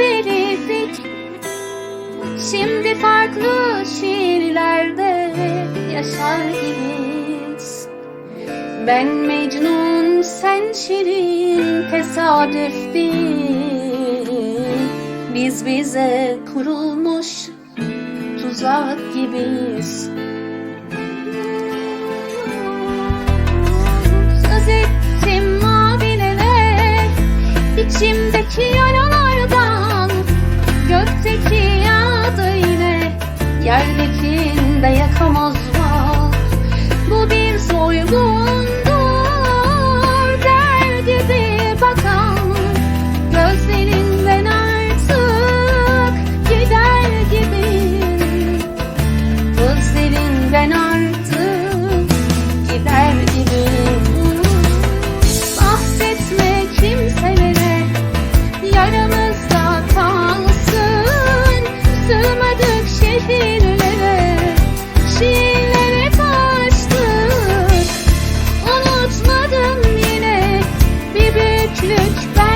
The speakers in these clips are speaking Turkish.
biriydik Şimdi farklı şiirlerde yaşar gibiyiz. Ben Mecnun, sen Şirin, tesadüf değil. Biz bize kurulmuş tuzak gibiyiz. güç ben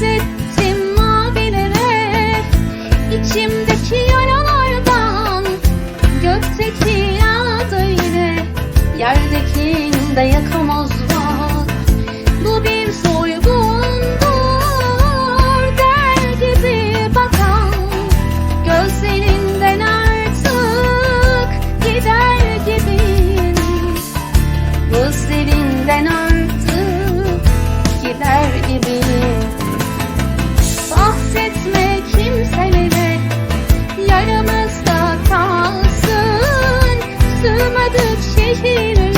benzettim mavilere. İçimdeki yaralardan Gökteki yağdı yine Yerdekinde yakamoz Büyük şehir